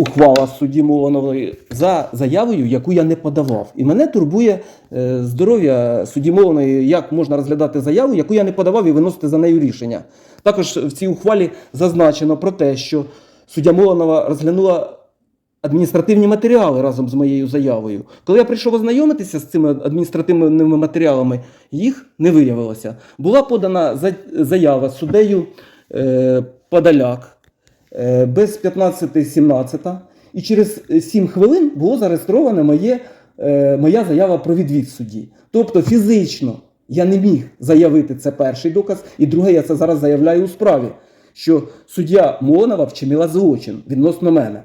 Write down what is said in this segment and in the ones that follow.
ухвала судді Мованової за заявою, яку я не подавав. І мене турбує е, здоров'я судді Мованової, як можна розглядати заяву, яку я не подавав, і виносити за нею рішення. Також в цій ухвалі зазначено про те, що суддя Мованова розглянула адміністративні матеріали разом з моєю заявою. Коли я прийшов ознайомитися з цими адміністративними матеріалами, їх не виявилося. Була подана заява суддею е, Подоляк без 15-17, і через 7 хвилин було зареєстровано моє, е, моя заява про відвід судді. Тобто фізично я не міг заявити це перший доказ, і друге, я це зараз заявляю у справі, що суддя Монова вчинила злочин відносно мене.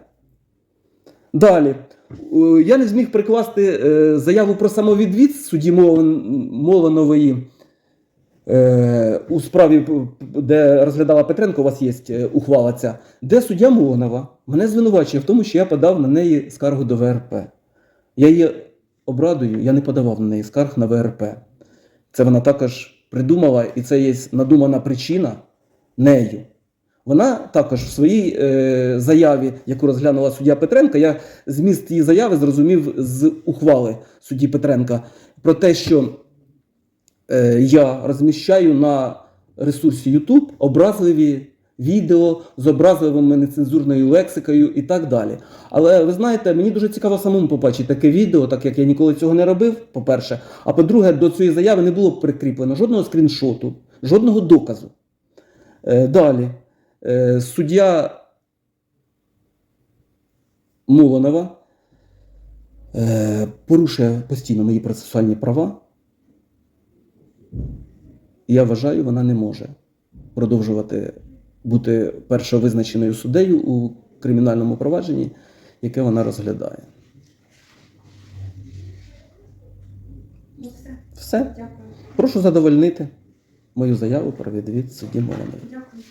Далі. Е, Я не зміг прикласти е, заяву про самовідвід судді Молонової е, у справі, де розглядала Петренко, у вас є е, ухвала ця, де суддя Молонова мене звинувачує в тому, що я подав на неї скаргу до ВРП. Я її обрадую, я не подавав на неї скарг на ВРП. Це вона також придумала, і це є надумана причина нею. Вона також в своїй е, заяві, яку розглянула суддя Петренка, я зміст її заяви зрозумів з ухвали судді Петренка про те, що е, я розміщаю на ресурсі YouTube образливі відео з образливими нецензурною лексикою і так далі. Але ви знаєте, мені дуже цікаво самому побачити таке відео, так як я ніколи цього не робив, по-перше. А по-друге, до цієї заяви не було прикріплено жодного скріншоту, жодного доказу. Е, далі. Е, суддя Молонова е, порушує постійно мої процесуальні права. Я вважаю, вона не може продовжувати бути першовизначеною суддею у кримінальному провадженні, яке вона розглядає. Ну все, Все. дякую. Прошу задовольнити мою заяву про відвід судді Молонової. Дякую.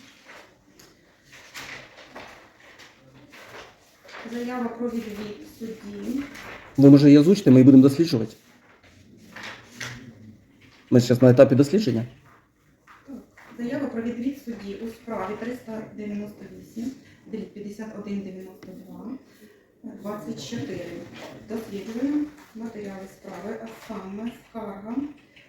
Заява про відвід судді. Ви може її озвучите, ми її будемо досліджувати. Ми зараз на етапі дослідження. У 398, дріб 5192, 24. Досліджуємо матеріали справи, а саме скарга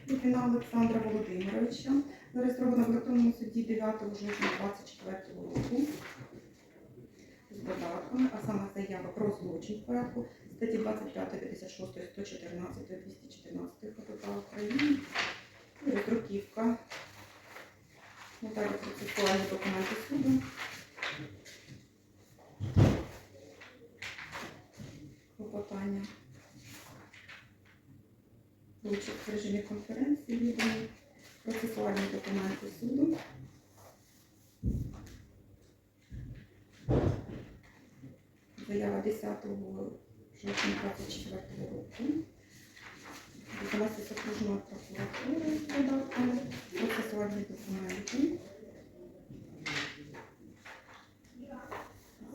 Лукіна Олександра Володимировича, зареєстрована в електронному суді 9 жовтня 24 року. З додатками, а саме заява про злочин в порядку статті 25, 56, 114, 214 КПК України. І Роздруківка Нотарі процесуальні документи суду. Клопотання. Вручок в режимі конференції віддані. Процесуальні документи суду. Заява 10 жовтня 24 року. Виконавці окружної прокуратури з додатками, процесуальні документи.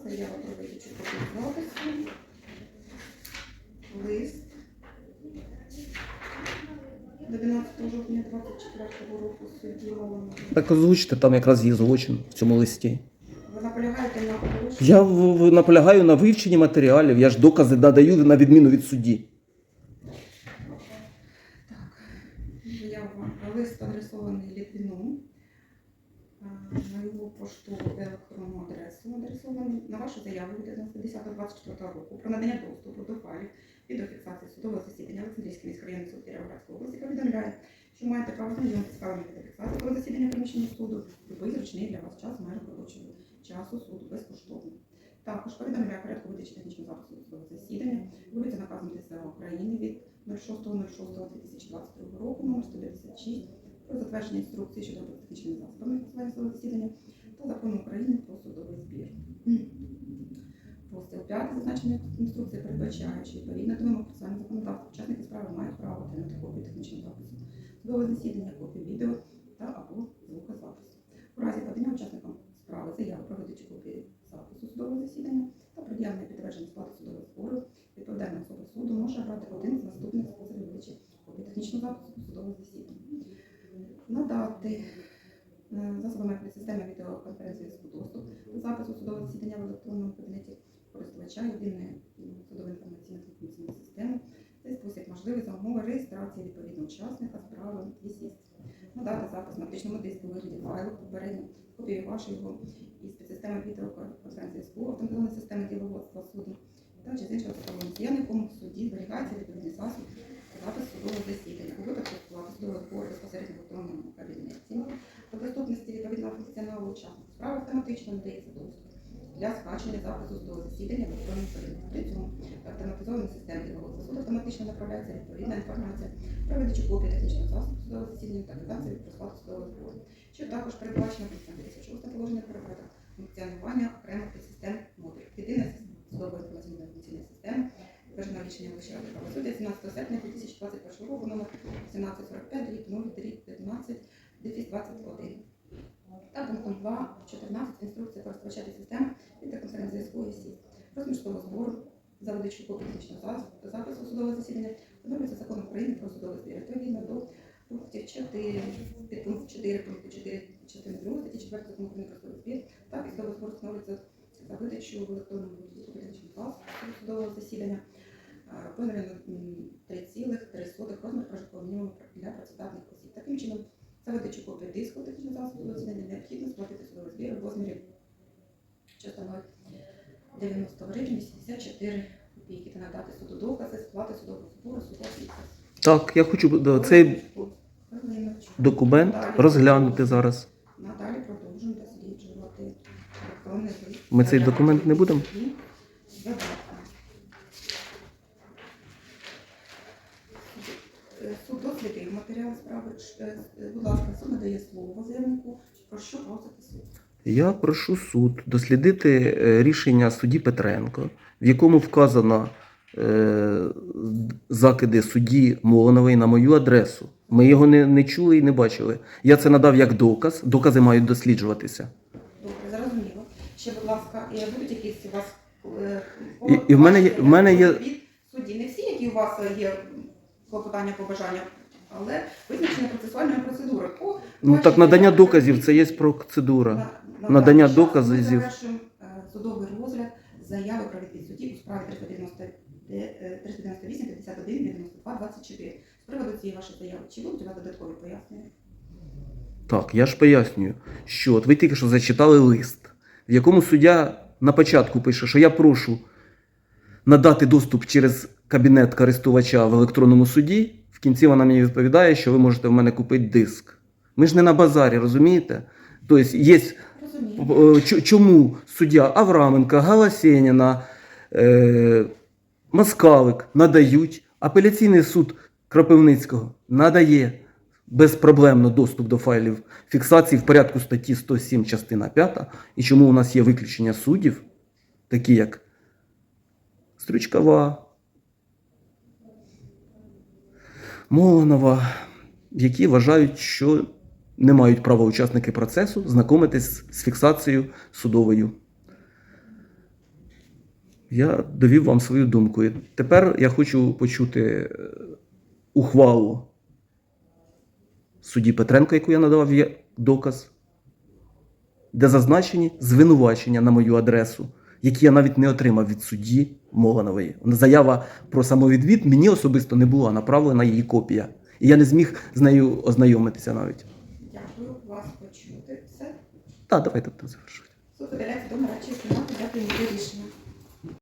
Заява про видачу копій запису. Лист. До 12 жовтня 24 року судді Малому. Так озвучте, там якраз є злочин в цьому листі. Ви наполягаєте на порушенні? Я в- в- наполягаю на вивченні матеріалів, я ж докази надаю на відміну від судді. Заява лист адресований Літвіну е, на його поштову електронну адресу, адресований на вашу заяву від 11.10.24 року про надання доступу до файлів відеофіксації судового засідання Олександрійський міський районний суд Кіровоградської області повідомляє, що маєте право знайомитися з файлами відеофіксації коли засідання приміщення суду, любий зручний для вас час має робочого часу суду безкоштовно. Також повідомляє порядку видачі технічного запису судового засідання, вулиця наказом ДСА України від 06.06.2022 року номер 156 про затвердження інструкції щодо роботи з технічними засобами фіксування судового засідання та закону України про судовий збір. Розділ 5 зазначеної інструкції передбачає, що відповідно до вимог процесуального законодавства учасники справи мають право отримати копію технічного запису судового засідання, копію відео та або звукозапису. У разі подання учасникам справи заяви про видачу копії запису судового засідання та пред'явлення підтвердження сплати судового збору відповідальна особа суду може обрати один з наступних способів видачі копії технічного запису судового засідання. Надати е, засобами системи відеоконференції доступ до запису судового засідання в електронному кабінеті користувача єдиної судової інформаційної інформаційної системи. Цей можливий за умови реєстрації відповідного учасника справи і. Надати запис на оптичному диску вигляді файлу попередньо копію вашого із підсистеми відеоконференції автоматизованої системи діловодства суду та чи з іншого закону, в якому суді зберігається відповідний засіб запис судового засідання у випадку сплати судового збору безпосередньо в електронному кабінеті. До доступності відповідного функціоналу учаснику справи автоматично надається доступ для скачення запису судового засідання в електронному кабінеті. При цьому автоматизованій системі діловодства суду автоматично направляється відповідна інформація про видачу копії технічного засобу судового засідання та квитанції про сплату судового збору, що також передбачено пунктом 56 положення про функціонування окремих підсистем модулів. Єдина судова інформаційна інформаційна система Державне рішення Вищої ради правосуддя 17 серпня 2021 року номер 1745 дріб 0 дріб 15 дефіс 21. Пунктом 2, 14 інструкція користувача системи від конференції зв'язку і СІ. Розміжного збору за видачу копії запису судового засідання встановлюється законом України про судовий збір. Відповідно до пунктів 4, підпункту 4, пункту 4, частини 2 статті 4 закону України про судовий збір та судовий збор встановлюється за видачу в електронному копії технічного засобу судового засідання розмірі 3,3 розмір прожиткового мінімуму для працездатних осіб. Таким чином, за видачу копії диску технічного засобу засідання необхідно сплатити судовий збір в розмірі що становить 90 гривень 84 копійки та надати суду докази сплати судового збору судового підпису. Так, я хочу да, цей документ розглянути зараз. Надалі продовжуємо досліджувати. Ми цей документ не будемо? Задатка. Е, Суд справи. Е, е, Будь ласка, суд надає слово заявнику. Про що просите суд? Я прошу суд дослідити е, рішення судді Петренко, в якому вказано закиди судді Молонової на мою адресу. Ми його не, не чули і не бачили. Я це надав як доказ. Докази мають досліджуватися. Добре, зрозуміло. Ще, будь ласка, е, будуть якісь у вас І- і в мене є- в мене є- від судді. Не всі, які у вас є клопотання, побажання, але визначення процесуальної процедури. По Ну так надання доказів це є процедура. на- на надання доказів. Завершимо е, судовий розгляд заяви про відвід судді у справі 390 е, 398 51 92 24. З приводу цієї вашої заяви, чи будуть у вас додаткові пояснення? Так, я ж пояснюю, що от ви тільки що зачитали лист, в якому суддя на початку пише, що я прошу надати доступ через кабінет користувача в електронному суді. В кінці вона мені відповідає, що ви можете в мене купити диск. Ми ж не на базарі, розумієте? Тобто є. Е, Чому суддя Авраменка, Галасєніна, е, Москалик надають, апеляційний суд Кропивницького надає безпроблемно доступ до файлів фіксації в порядку статті 107 частина 5. І чому у нас є виключення суддів, такі як Стрючкова, Молонова, які вважають, що не мають права учасники процесу знайомитись з фіксацією судовою. Я довів вам свою думку. І Тепер я хочу почути е, ухвалу судді Петренка, яку я надавав є доказ, де зазначені звинувачення на мою адресу, які я навіть не отримав від судді Моланової. Заява про самовідвід мені особисто не була направлена її копія. І я не зміг з нею ознайомитися навіть. Дякую, вас почути. Все. Так, давайте будемо завершувати. Суд видаляється до нарадчої кімнати для прийняття рішення.